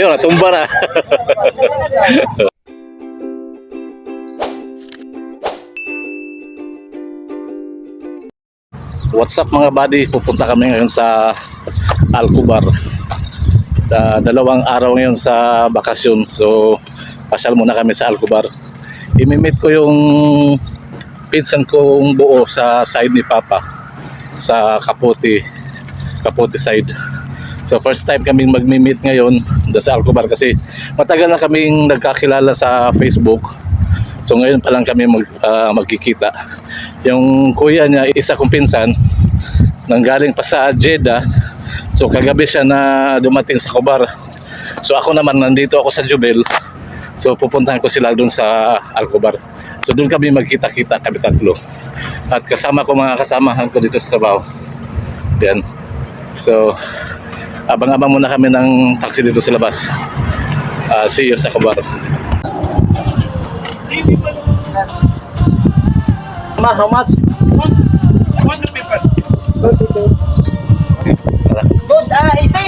Ayun, natumba na. What's up mga buddy? Pupunta kami ngayon sa Alcubar. Da- dalawang araw ngayon sa bakasyon. So, pasyal muna kami sa Alcubar. Imimit ko yung pinsan kong buo sa side ni Papa sa Kaputi Kaputi side. So first time kaming magmi-meet ngayon sa Alcobar kasi matagal na kaming nagkakilala sa Facebook. So ngayon pa lang kami mag, ah, magkikita. Yung kuya niya, isa kong pinsan, nanggaling pa sa Jeddah. So kagabi siya na dumating sa Cobar. So ako naman nandito ako sa Jubel. So pupuntahan ko sila doon sa Alcobar. So doon kami magkita-kita kami tatlo. At kasama ko mga kasamahan ko dito sa trabaho. Yan. So abang-abang muna kami ng taxi dito sa labas. Ah, see you sa Cobar. Ma, how much? Good, ah, isa.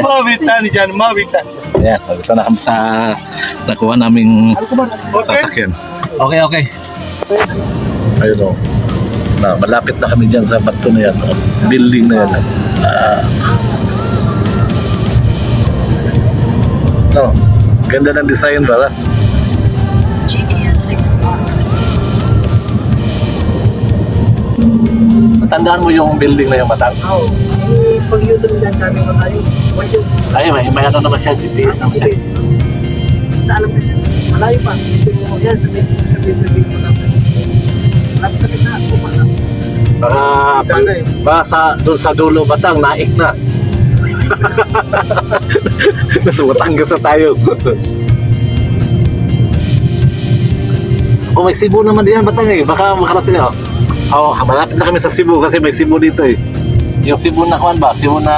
Mawitan dyan, mawitan. Ayan, ito na kami sa nakuha naming sasakyan. Okay, okay. Ayun o. Na, malapit na kami dyan sa bato na yan. o. Building na yan. Ah. no, ganda ng design ba? GPS signal lost. Tandaan mo yung building na yung matang. Oo. Eh, pag YouTube lang kami ko tayo. Ay, may, may ano naman siya GPS. ang set. Sa alam ko, malayo pa. Ito mo, yan, sabi sabi sabi mo. Lapit na. Baka, pag, baka sa, doon sa dulo batang, naik na. Nasa Batangas na tayo. oh, may Cebu naman diyan, Batang eh. Baka makarating ako. Oh, malapit na kami sa Cebu kasi may Cebu dito eh. Yung Cebu na kuan ba? Cebu na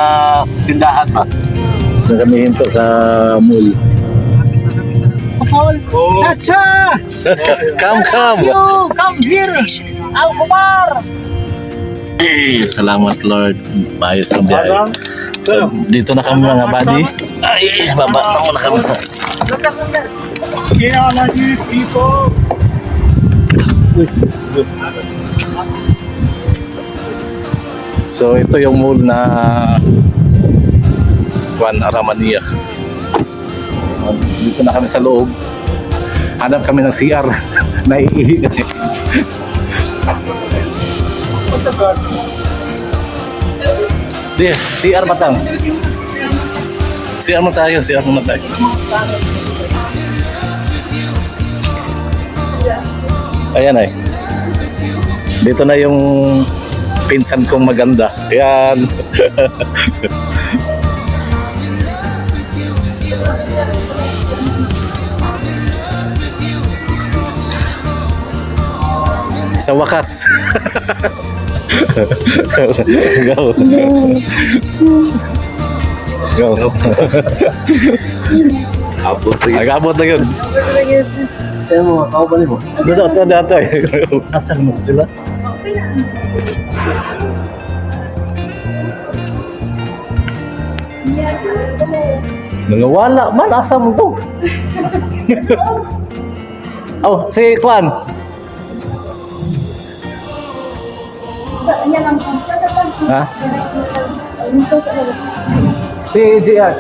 tindahan ba? Na kami hinto sa mall. Na sa... Paul! Chacha! come, come! You! Come here! Alcomar! Eh, Salamat Lord. Maayos ang biyahe. So, dito na kami mga buddy. Ay, baba na muna kami sa... Kaya lagi people. So ito yung mall na Juan Aramania. Dito na kami sa loob. Hanap kami ng CR. Naiihi kami. Yes, CR matang. CR mo tayo, CR mo tayo. Ayan ay. Dito na yung pinsan kong maganda. Ayan. Sa wakas. Go. Go. Abot na yun. Nag-abot na yun. Kaya mo, ako ba mo? Dito, ito, dito. Nasaan mo sila? Nangawala man, asa mo to? oh, si Kwan. Ha? Si JR.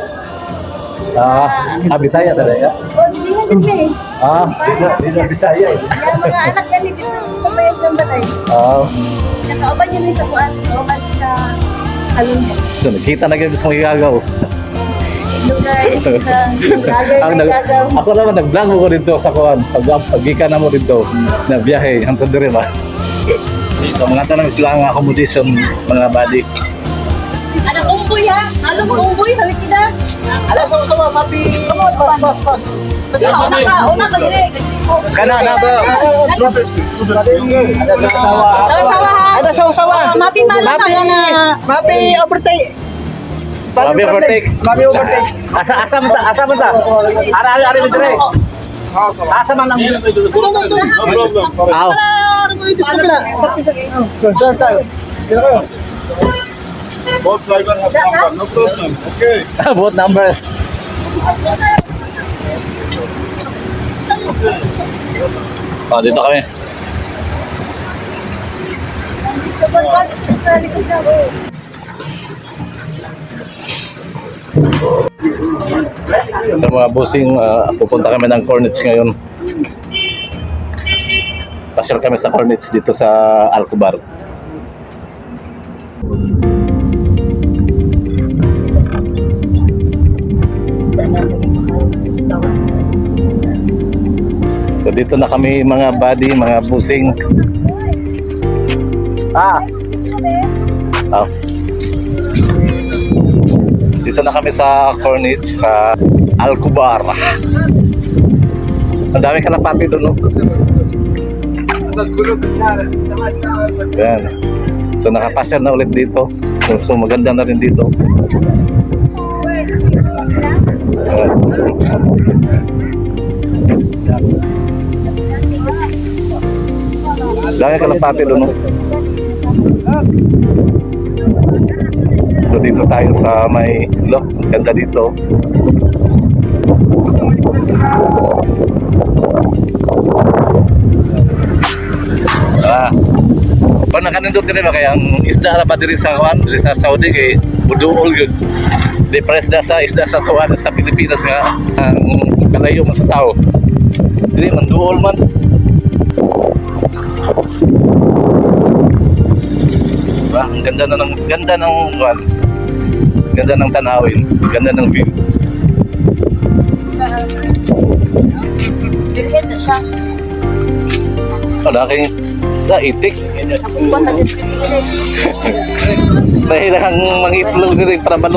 Ah, ah, Bisaya talaga. O, hindi din eh. Ah, di na, na Bisaya eh. Kaya mga anak yan, hindi na pabayag ng balay. Ah, Nakauban yun yung sa kuwan, kauban sa alun niya. so nakita na ganyan mga gagaw. Ang na nag, ako naman nag-vlog mo ko dito sa kuan. Pag pagika na mo dito na biyahe hangtod dire ba. So mga tanong sila ang accommodation mga body. Anak umboy ha? Alam mo umboy, halik kita. Ala, sama sama, papi. Come on, pas, pas, pas. Kasi una ka, una ka dire. Kana na. Ada. Sawa-sawa ha? Ada sama-sama. Oh, mapi malam na. mapi overtake. Mapi overtake. Mapi overtake. Asa asa mo ta? Asa mo ta? Ara ara ara dire. Asa man ang Tunggu, tunggu. Aw. Ito sa kabila? Sa pisa. Saan tayo? Sino kayo? Both driver have number, no problem. Okay. Both numbers. Oh, dito kami. Sa mga busing, ah, pupunta kami ng Cornets ngayon. Pasyal kami sa Cornets dito sa Alcobar. So dito na kami mga buddy, mga busing. Ah. Oh. Dito na kami sa Corniche, sa Alcubar. Ang dami kalapati doon, no? Yan. So nakapasya na ulit dito. So, so maganda na rin dito. Dami kalapati doon, no? So dito tayo sa may look, ganda dito. Pag nakanindot din ba kaya ang isda na pa diri sa kuan, diri sa Saudi kay buduol gyud. Di da sa isda sa tuwan sa Pilipinas nga ang kalayo man sa tao. Dili man duol man. Diba? Ang ganda na ng ganda ng kuan. Ganda ng tanawin, ganda ng view. Bilhin na siya. Kay sa itik. Din. Dahil ang mga itlog diri para na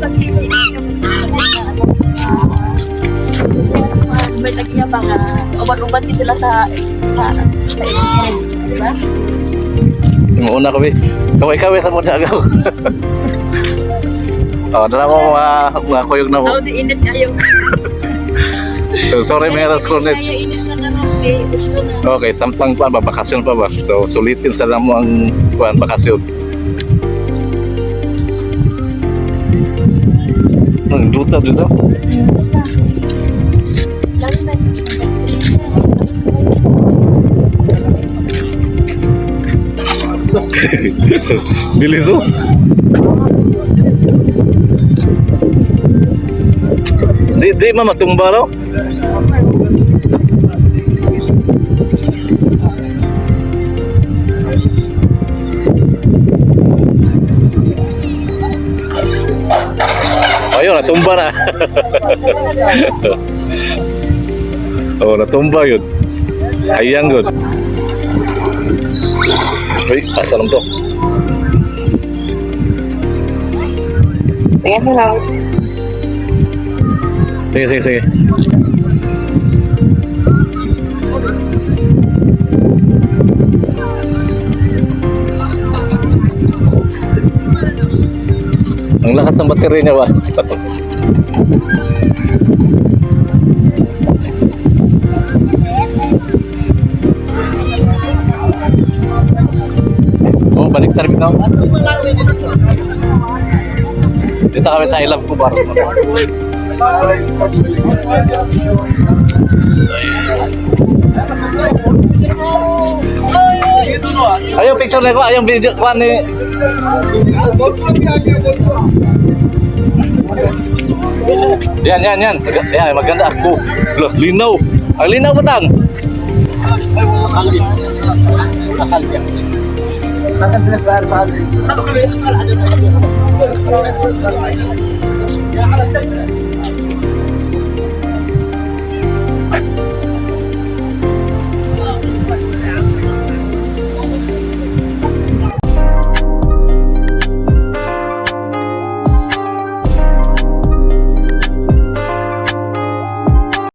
pag-ibig. May tagya ba nga uban-uban din sa sa sa init, di ba? Yung una kami, kaway-kaway sa mga agaw. oh, dala mo mga, mga kuyog na mo. Oh, di init kayo. So, sorry mga Rascornets. Kaya init na naman. Okay, gusto na. Okay, samtang pa ba, bakasyon pa ba? So, sulitin sa mo ang kuan bakasyon. Ang duta dito. Lalo na Bilis oh. Di, di ma matumba raw. Ayun, natumba na. oh, natumba yun. Hayang yun. Uy, asa lang to? Tingnan mo lang. Sige, sige, sige. Ang lakas ng baterya niya ba? oh, balik na. Dito kami sa I Love Kubar. Yes. Ayaw picture na ko, ayaw video ko ni Yan, yan, yan. Mag- yan, maganda ako. Lo, linaw. Ang linaw ba tang?